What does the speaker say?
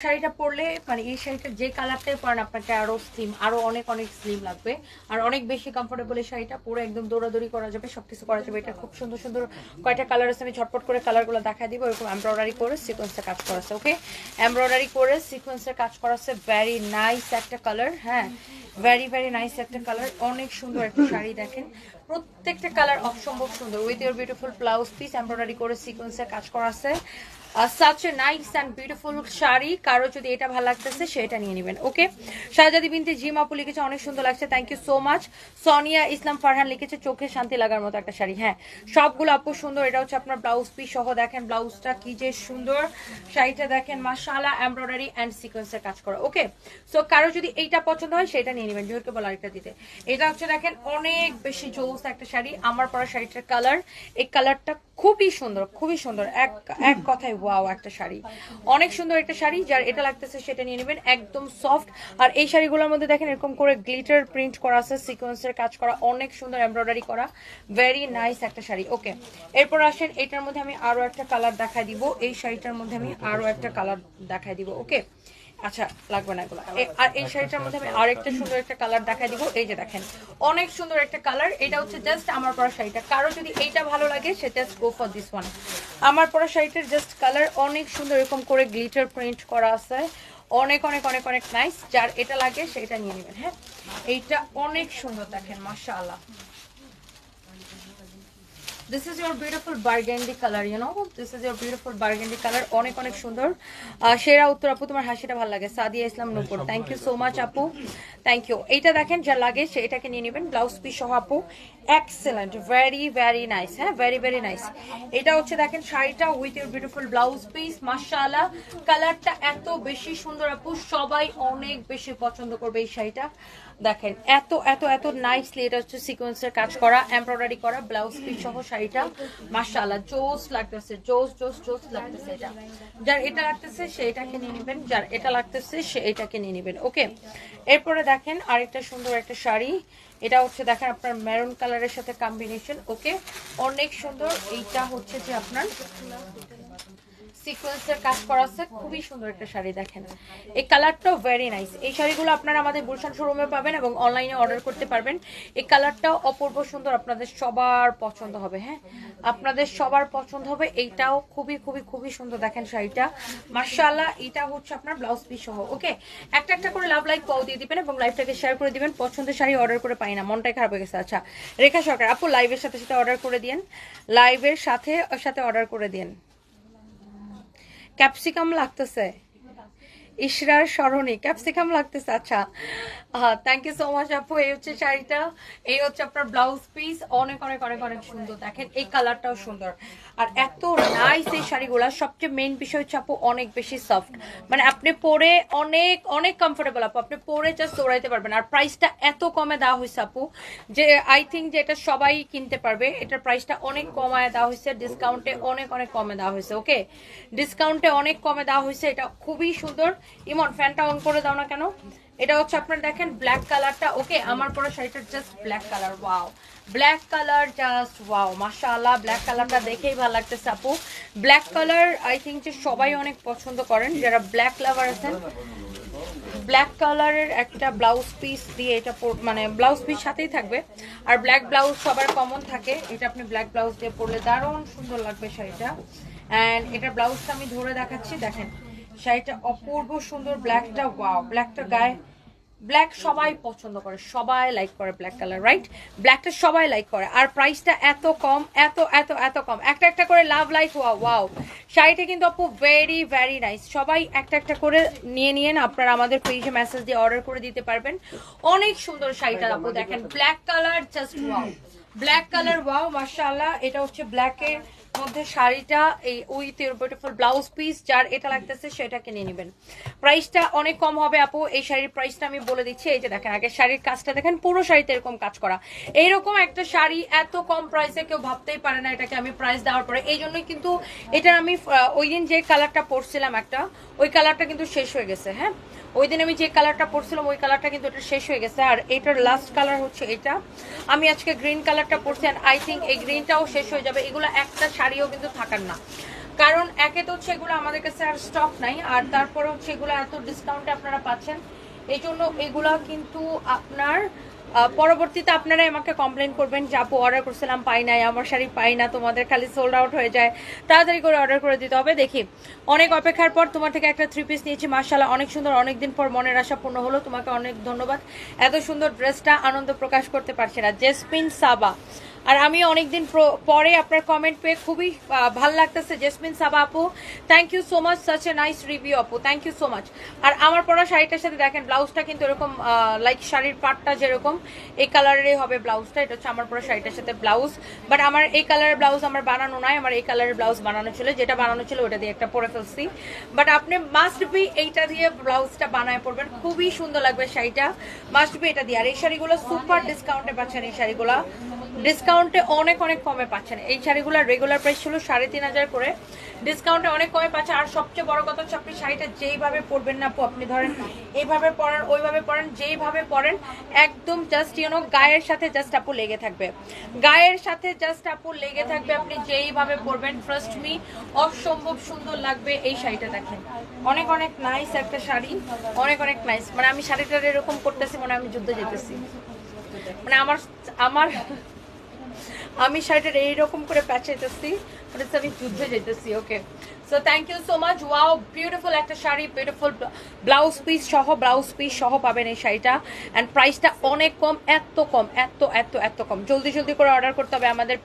শাড়িটা পরলে মানে এই শাড়িটা যে কালারটাই পরেন, আপনাকে আরও স্লিম আরও অনেক অনেক স্লিম লাগবে। আর অনেক বেশি কমফোর্টেবল এই শাড়িটা পুরো একদম দৌড়াদৌড়ি করা যাবে, সবকিছু করা যাবে। এটা খুব সুন্দর সুন্দর কয়টা কালার আছে আমি ঝটপট করে কালারগুলো দেখা দিব, এরকম এমব্রয়ডারি করে সিকোয়েন্সের কাজ করা আছে ওকে এমব্রয়ডারি করে সিকোয়েন্সের কাজ করা আছে ভ্যারি নাইস একটা কালার হ্যাঁ? ভ্যারি ভ্যারি নাইস একটা কালার অনেক সুন্দর একটা শাড়ি দেখেন। প্রত্যেকটা কালার অসম্ভব সুন্দর। With your beautiful blouse piece embroidery করে সিকোয়েন্সের কাজ করা আছে। Such a nice and beautiful sari, কারও যদি এটা ভালো লাগতেছে, সেটা নিয়ে নেবেন ওকে শাহজাদি বিনতে জিম আপু লিখেছে, অনেক সুন্দর লাগছে thank you so much Sonia Islam Farhan লিখেছে, চোখে শান্তি লাগার মতো একটা শাড়ি। হ্যাঁ সবগুলো আপু সুন্দর, এটা হচ্ছে আপনার ব্লাউজ পিস সহ দেখেন ব্লাউজটা কি যে সুন্দর। শাড়িটা দেখেন, মাশাআল্লাহ এমব্রয়ডারি অ্যান্ড সিকোয়েন্সের কাজ করা ওকে সো কারও যদি এইটা পছন্দ হয়, সেটা নিয়ে নেবেন জোহরকে বলা আরেকটা দিতে। এটা হচ্ছে দেখেন, অনেক বেশি জোস একটা শাড়ি, আমার পরা শাড়িটার কালার এই কালারটা খুবই সুন্দর খুবই সুন্দর। এক এক কথায় ওয়াও একটা শাড়ি। অনেক সুন্দর একটা শাড়ি, যার এটা লাগতেছে সেটা নিয়ে নেবেন, একদম সফট আর এই শাড়িগুলোর মধ্যে দেখেন, এরকম করে গ্লিটার প্রিন্ট করা আছে সিকোয়েন্সের কাজ করা, অনেক সুন্দর এমব্রয়ডারি করা। ভেরি নাইস একটা শাড়ি ওকে এরপর আসেন, এটার মধ্যে আমি আরও একটা কালার দেখাই দিব। এই শাড়িটার মধ্যে আমি আরও একটা কালার দেখাই দিব ওকে আচ্ছা লাগবে না এগুলো। আর এই শাড়িটার মধ্যে আমি আরেকটা সুন্দর একটা কালার দেখাই দিব। এই যে দেখেন অনেক সুন্দর একটা কালার এটা হচ্ছে জাস্ট আমার পরা শাড়িটা। কারও যদি এইটা ভালো লাগে সে just go for this one আমার পরা শাড়িটার জাস্ট কালার অনেক সুন্দর এরকম করে গ্লিটার প্রিন্ট করা আছে। অনেক অনেক অনেক অনেক নাইস যার এটা লাগে সেটা নিয়ে নেবেন হ্যাঁ? এইটা অনেক সুন্দর দেখেন মাশাআল্লাহ। This is your beautiful burgundy colour you know this is your beautiful burgundy colour অনেক অনেক সুন্দর। সেরা উত্তর আপু তোমার হাসিটা ভালো লাগে। Sadia Islam Nupur. Thank you so much আপু। থ্যাংক ইউ এইটা দেখেন যা লাগে সেটাকে নিয়ে নেবেন। ব্লাউজ পিস সহ আপু। এক্সেলেন্ট ভেরি ভেরি নাইস হ্যাঁ? ভেরি ভেরি নাইস এটা হচ্ছে দেখেন শাড়িটা with your beautiful blouse piece মাশাআল্লাহ। কালারটা এত বেশি সুন্দর আপু। সবাই অনেক বেশি পছন্দ করবে এই শাড়িটা। দেখেন, এত এত এত নাইসলি এটা হচ্ছে সিকোয়েন্সের কাজ করা এমব্রয়ডারি করা ব্লাউজ পিস সহ শাড়িটা। মাশাআল্লাহ, জোস লাগতেছে, জোস জোস জোস লাগতেছে এটা। যার এটা লাগতেছে, সে এটাকে নিয়ে নেবেন, যার এটা লাগতেছে, সে এটাকে নিয়ে নেবেন ওকে এরপরে দেখেন আরেকটা সুন্দর একটা শাড়ি। এটা হচ্ছে দেখেন আপনার মেরুন কালারের সাথে কম্বিনেশন ওকে অনেক সুন্দর, এইটা হচ্ছে যে আপনার সিকোয়েন্সের কাজ করা আছে, খুবই সুন্দর একটা শাড়ি দেখেন। এই কালারটাও ভেরি নাইস এই শাড়িগুলো আপনারা আমাদের গুলশান শোরুমে পাবেন এবং অনলাইনে অর্ডার করতে পারবেন। এই কালারটাও অপূর্ব সুন্দর, আপনাদের সবার পছন্দ হবে হ্যাঁ? আপনাদের সবার পছন্দ হবে, এইটাও খুবই খুবই খুবই সুন্দর দেখেন শাড়িটা। মার্শাল্লাহ এটা হচ্ছে আপনার ব্লাউজ পিস সহ ওকে একটা একটা করে লাভ লাইক পাও দিয়ে দিবেন এবং লাইভটাকে শেয়ার করে দিবেন। পছন্দের শাড়ি অর্ডার করে পাই না, মনটাই খারাপ হয়ে গেছে। আচ্ছা রেখা সরকার, আপু লাইভের সাথে সাথে অর্ডার করে দিন লাইভের সাথে সাথে অর্ডার করে দিন ক্যাপসিকাম লাগতেছে। ইশরার স্মরণী। ক্যাপসিকাম লাগতেছে আচ্ছা। থ্যাংক ইউ সো মাচ আপু, এই হচ্ছে শাড়িটা। এই হচ্ছে আপনার ব্লাউজ পিস অনেক অনেক অনেক অনেক সুন্দর। দেখেন, এই কালারটাও সুন্দর। আর এত নাইস এই শাড়িগুলো। সবচেয়ে মেইন বিষয় হচ্ছে আপু, অনেক বেশি সফট মানে আপনি পরে অনেক অনেক কমফোর্টেবল আপু। আপনি পরে জাস্ট দৌড়াইতে পারবেন। আর প্রাইসটা এত কমে দেওয়া হয়েছে আপু, যে আই থিঙ্ক যে এটা সবাই কিনতে পারবে, এটার প্রাইসটা অনেক কমায় দেওয়া হয়েছে ডিসকাউন্টে অনেক অনেক কমে দেওয়া হয়েছে ওকে ডিসকাউন্টে অনেক কমে দেওয়া হয়েছে এটা খুবই সুন্দর। ইমন, ফ্যানটা অন করে দাও না কেন? এটা হচ্ছে আপনার দেখেন ব্ল্যাক কালারটা ওকে আমার পরে শাড়িটা just black colour wow black colour just wow মাশাআল্লাহ ব্ল্যাক কালারটা দেখেই ভালো লাগতেছে আপু। ব্ল্যাক কালার আই থিঙ্ক যে সবাই অনেক পছন্দ করেন, যারা ব্ল্যাক লাভার আছেন। ব্ল্যাক কালারের একটা ব্লাউজ পিস দিয়ে এটা মানে ব্লাউজ পিস সাথেই থাকবে। আর ব্ল্যাক ব্লাউজ সবার কমন থাকে। এটা আপনি ব্ল্যাক ব্লাউজ দিয়ে পরলে দারুণ সুন্দর লাগবে শাড়িটা। অ্যান্ড এটা ব্লাউজটা আমি ধরে দেখাচ্ছি, দেখেন। শাড়িটা অপূর্ব সুন্দর ব্ল্যাকটা ওয়াও ব্ল্যাকটা গায়ে ব্ল্যাক সবাই পছন্দ করে, সবাই লাইক করে ব্ল্যাক কালার রাইট ব্ল্যাকটা সবাই লাইক করে, আর প্রাইসটা এত কম, এত এত এত কম। একটা একটা করে লাভ লাইক ওয়াও ওয়াও শাড়িটা কিন্তু আপু ভেরি ভেরি নাইস সবাই একটা একটা করে নিয়ে নিয়ে আপনারা আমাদের পেজে মেসেজ দিয়ে অর্ডার করে দিতে পারবেন। অনেক সুন্দর শাড়িটা আপু দেখেন black colour just wow black colour wow মাশাআল্লাহ। এটা হচ্ছে ব্ল্যাকের মধ্যে শাড়িটা এই উইথ বিউটিফুল ব্লাউজ পিস যার এটা লাগতেছে সেটা কিনে নেবেন। প্রাইসটা অনেক কম হবে, আপু। এই শাড়ির প্রাইসটা আমি বলে দিচ্ছি। এই যে দেখেন আগে শাড়ির কাজটা দেখেন, পুরো শাড়িতে এরকম কাজ করা। এইরকম একটা শাড়ি এত কম প্রাইসে কেউ ভাবতেই পারে না এটাকে আমি প্রাইস দেওয়ার পরে। এই জন্যই কিন্তু এটার আমি ওই দিন যে কালারটা পরছিলাম একটা, ওই কালারটা কিন্তু শেষ হয়ে গেছে হ্যাঁ? ওই দিন আমি যে কালারটা পরছিলাম, ওই কালারটা কিন্তু এটা শেষ হয়ে গেছে। আর এটার লাস্ট কালার হচ্ছে এটা। আমি আজকে গ্রিন কালারটা পরছি আর আই থিঙ্ক এই গ্রিনটাও শেষ হয়ে যাবে। এগুলো একটা শাড়িও কিন্তু থাকার না। কারণ একে তো সেগুলো আমাদের কাছে আর স্টক নাই, আর তারপরে হচ্ছে এগুলো এত ডিসকাউন্টে আপনারা পাচ্ছেন। এই জন্য এগুলা কিন্তু আপনার পরবর্তীতে আপনারাই আমাকে কমপ্লেন করবেন যে, আপু অর্ডার করছিলাম, পাই নাই, আমার শাড়ি পাই না, তোমাদের খালি সোল্ড আউট হয়ে যায়। তাড়াতাড়ি করে অর্ডার করে দিতে হবে। দেখি, অনেক অপেক্ষার পর তোমার থেকে একটা থ্রি পিস নিয়েছি মার্শাল্লাহ অনেক সুন্দর অনেক দিন পর মনের আশা পূর্ণ হলো। তোমাকে অনেক ধন্যবাদ। এত সুন্দর ড্রেসটা আনন্দ প্রকাশ করতে পারছে না। জেসমিন সাবা আর আমি অনেকদিন পরে আপনার কমেন্ট পেয়ে খুবই ভালো লাগতেছে। জেসমিন সাবা আপু thank you so much such a nice review আপু থ্যাংক ইউ সো মাচ আর আমার পরা শাড়িটার সাথে দেখেন ব্লাউজটা কিন্তু এরকম লাইক শাড়ির পাটটা যেরকম, এই কালারেরই হবে ব্লাউজটা এটা হচ্ছে আমার পরা শাড়িটার সাথে ব্লাউজ বাট আমার এই কালারের ব্লাউজ আমার বানানো নাই, আমার এই কালারের ব্লাউজ বানানো ছিল, যেটা বানানো ছিল ওটা দিয়ে একটা পরে ফেলছি। বাট আপনি মাস্ট বি এইটা দিয়ে ব্লাউজটা বানায় পড়বেন খুবই সুন্দর লাগবে শাড়িটা। মাস্ট বি এটা দিয়ে। আর এই শাড়িগুলো সুপার ডিসকাউন্টে পাচ্ছেন এই শাড়িগুলো। ডিসকাউন্টে অনেক অনেক কমে পাচ্ছেন। এই শাড়িগুলোর রেগুলার প্রাইস ছিল সাড়ে তিন হাজার করে। ডিসকাউন্টে অনেক কমে পাচ্ছেন আর সবচেয়ে বড় কথা হচ্ছে আপনি শাড়িটা যেইভাবে পরবেন না আপু, আপনি ধরেন এইভাবে পরেন ওইভাবে পরেন যেইভাবে পরেন একদম জাস্ট ইউনো গায়ের সাথে জাস্ট আপু লেগে থাকবে। গায়ের সাথে জাস্ট আপু লেগে থাকবে আপনি যেইভাবে পরবেন ফার্স্ট মি অসম্ভব সুন্দর লাগবে এই শাড়িটা দেখেন। অনেক অনেক নাইস একটা শাড়ি অনেক অনেক নাইস মানে আমি শাড়িটার এরকম করতেছি মানে আমি যুদ্ধে যেতেছি। মানে আমার আমার আমি শাড়িটার এইরকম করে প্যাচাইতেছি মানে আমি যুদ্ধে যেতেছি okay so thank you so much wow beautiful একটা শাড়ি বিউটিফুল ব্লাউজ পিস সহ ব্লাউজ পিস সহ পাবেন এই শাড়িটা। অ্যান্ড প্রাইসটা অনেক কম, এত কম, এত এত এত কম। জলদি জলদি করে অর্ডার করতে হবে আমাদের